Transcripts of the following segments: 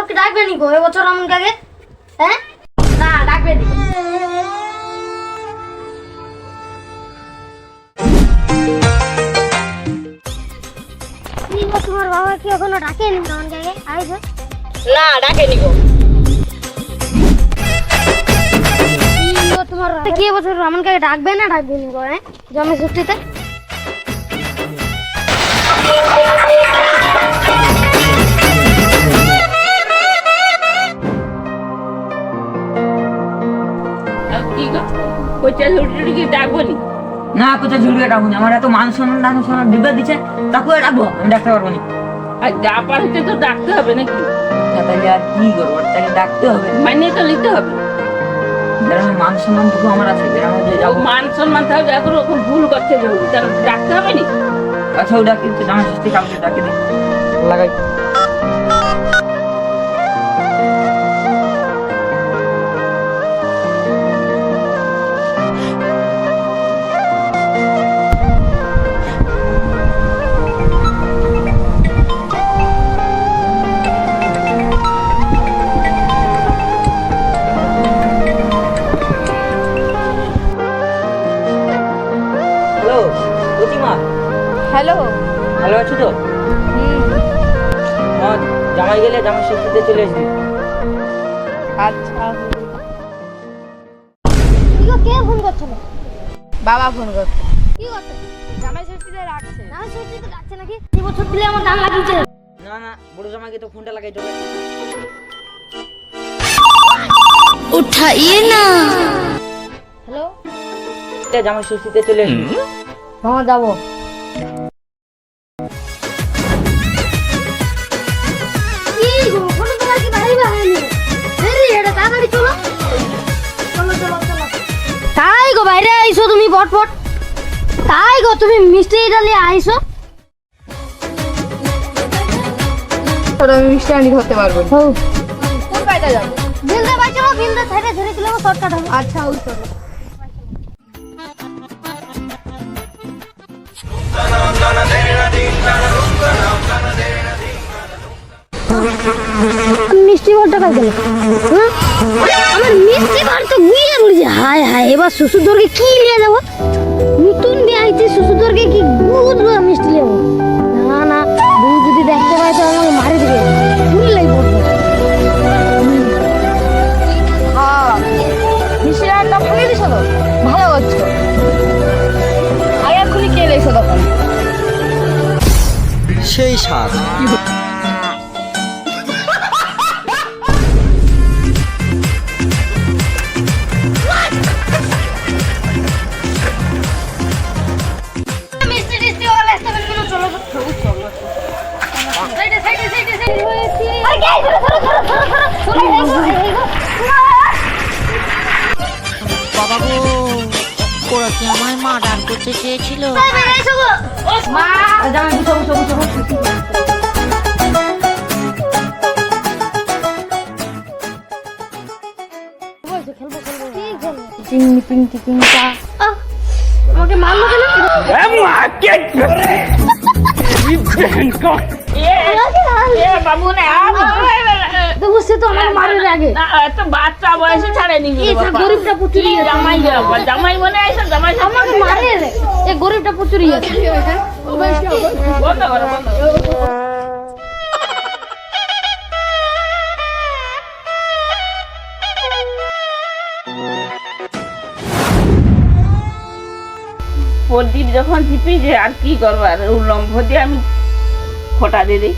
কি ব্যাপার গো তোমার বাপকে ডাকবে নি গো এবছর আমন কাকে? হ্যাঁ? না ডাকবে নি তোমার বাবা কি এখনও ডাকেনি আমন কাকে? আইছো না ডাকেনি গো তোমার কি এবছর আমন কাকে ডাকবে না ডাকবে নি গো হ্যাঁ? জমি ছুটিতে আর কি গো? কইটা ছুটি কি ডাকবো না? না আমার এত মান সম্মান দান সম্মান বিপদ দিচ্ছে তাকে রাখব আমি ডাকতে পারব না। আর যা পারতে তো ডাকতে হবে নাকি? তাহলে আর কি করব? তাকে ডাকতে হবে? মানিয়ে তো নিতে হবে। গ্রামের মান সম্মানটুকু আমার আছে গ্রামে যে যাব। মান সম্মান থাকবে এখন ওরকম ভুল করছে তার ডাকতে হবে নি? আচ্ছা ও ডাকি তো জামা ষষ্ঠী কাউকে ডাকে দিই লাগাই। হ্যালো ভালো আছো তো? আমার জামাই গেলে জামাই ষষ্ঠীতে চলে আসবি। আচ্ছা। কি গো কে ফোন করছিল বাবা ফোন করছে। কি করছে? জামাই ষষ্ঠীতে রাখছে। না ছুটিতে ডাকছে নাকি? এই বছর দিলে আমার দাম লাগিয়েছে। না না বড় জামাইকে তো ফোনটা লাগাই চলে হ্যালো? জামাই ষষ্ঠীতে চলে আসবি। হ্যাঁ যাব। গো বাইরে আইছো তুমি বট বট তাই গো তুমি মিষ্টি ডালে আইছো তোর আমি মিষ্টি আনি ধরতে পারব। না কোন বাইরে যাব? চলো ধরে দিলে শর্টকাট হবে। আচ্ছা ওই চলো। মিষ্টি ভরটা কাজ গেল আমার মিষ্টি ভর তো গুইয়ে বলেছে হায় হায় এবার শ্বশুর দরকে কি নিয়ে যাব নতুন বিয়ে আইছে শ্বশুর দরকে কি গুদ মিষ্টি নেব? না না বউ যদি দেখতে পায় তো আমাকে মারে দেবে। হ্যাঁ মিষ্টি রান্না ভালো দিছো তো? ভালো করছ আগে এক্ষুনি কে লেগেছো তখন। সেই স্বাদ। কি আমায় মার্ডার করতে চেয়েছিল এই বেরিয়ে এসো গো। মা জামাই বুঝো বুঝো বুঝো বলছে খেলব খেলব কি খেলব টিং টিং টিং টা আহ, আমাকে মারলো কেন এ বাবু না তো বুঝছে তো আমার মারের আগে এত বাচ্চা বয়সে ছাড়েনি গরিবটা প্রচুর জামাই জামাই মনে জামাই আমাকে মারে গরিবটা প্রচুর বন্ধ করো বন্ধ করো। যখন চিপি যে আর কি করব আর উলম্ব দিয়ে আমি ফোটা দিয়ে দিই।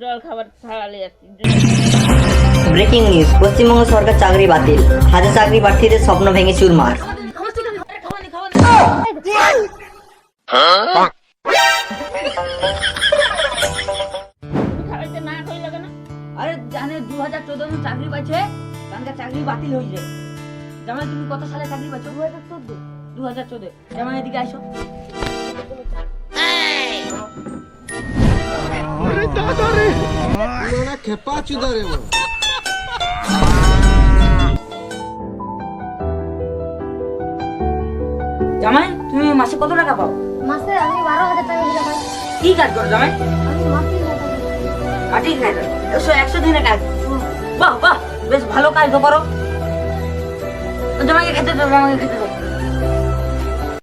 জল খাবার ছাড়ালে আসছি ব্রেকিং নিউজ পশ্চিমবঙ্গ সরকার চাকরি বাতিল হাজার চাকরি প্রার্থীদের স্বপ্ন ভেঙে চুরমার। খাওয়াইতে না কইলে কেন আরে চোদ্দ চাকরি পাচ্ছে তাদের চাকরি বাতিল হয়ে যায় জামাই তুমি কত সালে চাকরি পাচ্ছ দু হাজার চোদ্দ দু হাজার চোদ্দ। জামাই এদিকে আসো না খেপা চুদা রে। জামাই তুমি মাসে কত টাকা পাও? মাসে আমি বারো হাজার টাকা দিতে পারি কি কাজ করো জামাই? আমি মাটির কাজ একশো একশো দিনের কাজ। বাহ বাহ বেশ ভালো কাজ তো করো জামাইকে খেতে দাও জামাইকে খেতে দাও।